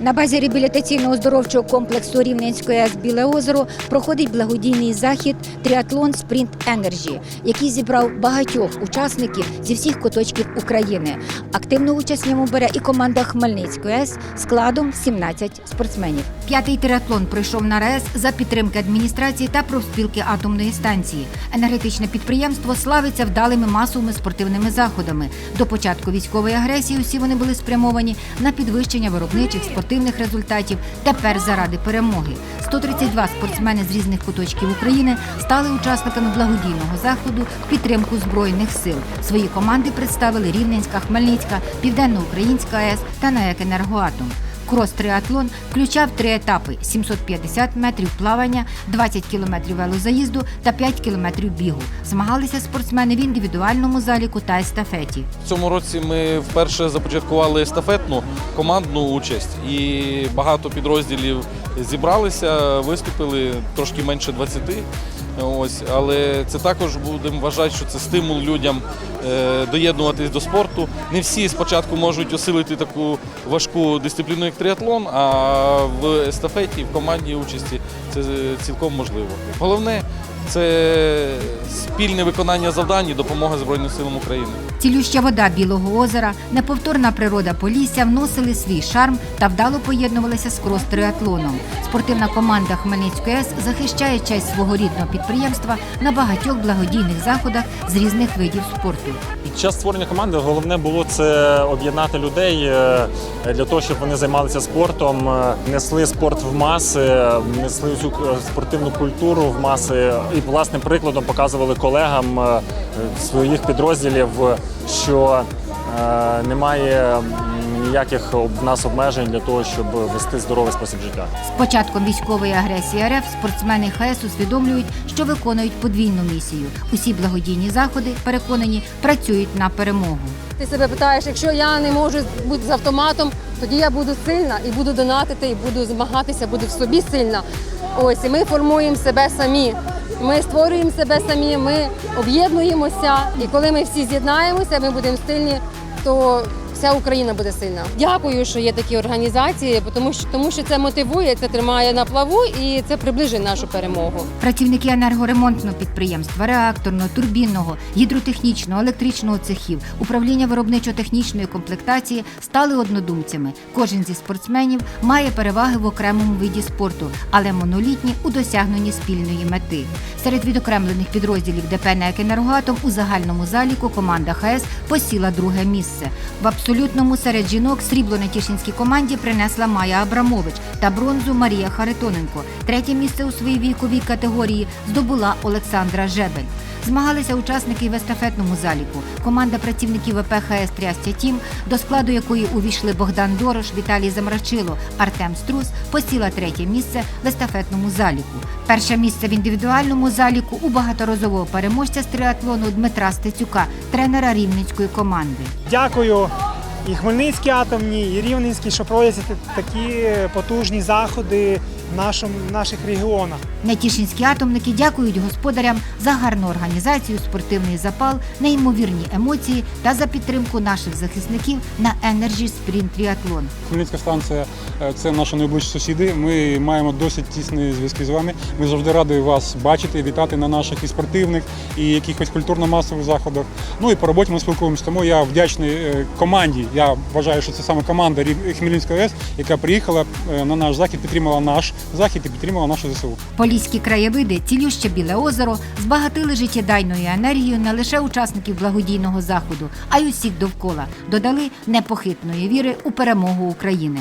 На базі реабілітаційного оздоровчого комплексу Рівненської АЕС Біле озеро проходить благодійний захід Тріатлон Спринт Енерджі, який зібрав багатьох учасників зі всіх куточків України. Активну участь в ньому бере і команда Хмельницької АЕС складом 17 спортсменів. П'ятий триатлон пройшов на РАЕС за підтримки адміністрації та профспілки атомної станції. Енергетичне підприємство славиться вдалими масовими спортивними заходами. До початку військової агресії усі вони були спрямовані на підвищення виробничих спортивних результатів. Тепер заради перемоги. 132 спортсмени з різних куточків України стали учасниками благодійного заходу в підтримку збройних сил. Свої команди представили Рівненська, Хмельницька, Південноукраїнська АЕС та НАЕК «Енергоатом». Крос-триатлон включав три етапи: 750 метрів плавання, 20 кілометрів велозаїзду та 5 кілометрів бігу. Змагалися спортсмени в індивідуальному заліку та естафеті. В цьому році ми вперше започаткували естафетну командну участь, і багато підрозділів зібралися, виступили трошки менше 20. Ось, але це також будемо вважати, що це стимул людям е, доєднуватись до спорту. Не всі спочатку можуть осилити таку важку дисципліну, як триатлон, а в естафеті, в командній участі це цілком можливо. Головне це спільне виконання завдань і допомога Збройним силам України. Цілюща вода Білого озера, неповторна природа Полісся вносили свій шарм та вдало поєднувалися з крос-триатлоном. Спортивна команда Хмельницької АЕС захищає честь свого рідного підприємства на багатьох благодійних заходах з різних видів спорту. Під час створення команди головне було це об'єднати людей е, для того, щоб вони займалися спортом, е, несли спорт в маси, е, несли цю спортивну культуру в маси і власним прикладом показували колегам е, своїх підрозділів, що е, немає ніяких в нас обмежень для того, щоб вести здоровий спосіб життя. З початком військової агресії РФ спортсмени ХС усвідомлюють, що виконують подвійну місію. Усі благодійні заходи, переконані, працюють на перемогу. Ти себе питаєш, якщо я не можу бути з автоматом, тоді я буду сильна і буду донатити, і буду змагатися, буду в собі сильна. Ось і ми формуємо себе самі. Ми створюємо себе самі, ми об'єднуємося. І коли ми всі з'єднаємося, ми будемо стильні, то вся Україна буде сильна. Дякую, що є такі організації, тому що тому що це мотивує, це тримає на плаву і це приближує нашу перемогу. Працівники енергоремонтного підприємства, реакторного, турбінного, гідротехнічного, електричного цехів, управління виробничо-технічної комплектації стали однодумцями. Кожен зі спортсменів має переваги в окремому виді спорту, але монолітні у досягненні спільної мети. Серед відокремлених підрозділів ДП «НЕК «Енергоатом» у загальному заліку команда ХС посіла друге місце. В абсолютному серед жінок срібло на тішинській команді принесла Майя Абрамович та бронзу Марія Харитоненко. Третє місце у своїй віковій категорії здобула Олександра Жебель. Змагалися учасники в естафетному заліку. Команда працівників ВП ХС Трястя Тім, до складу якої увійшли Богдан Дорош, Віталій Замрачило, Артем Струс, посіла третє місце в естафетному заліку. Перше місце в індивідуальному заліку у багаторазового переможця з триатлону Дмитра Стецюка, тренера рівненської команди. Дякую і Хмельницькій атомній, і Рівненській, що проводяться такі потужні заходи в нашому, в наших регіонах. Нетішинські атомники дякують господарям за гарну організацію, спортивний запал, неймовірні емоції та за підтримку наших захисників на Energy Sprint Triathlon. Хмельницька станція е, це наші найближчі сусіди. Ми маємо досить тісні зв'язки з вами. Ми завжди раді вас бачити, вітати на наших і спортивних, і якихось культурно-масових заходах. Ну і по роботі ми спілкуємося. Тому я вдячний е, команді. Я вважаю, що це саме команда Хмельницької АЕС, яка приїхала е, на наш захід, підтримала наш захід і підтримала нашу ЗСУ. Поліські краєвиди, цілюще біле озеро збагатили життєдайною енергією не лише учасників благодійного заходу, а й усіх довкола. Додали непохитної віри у перемогу України.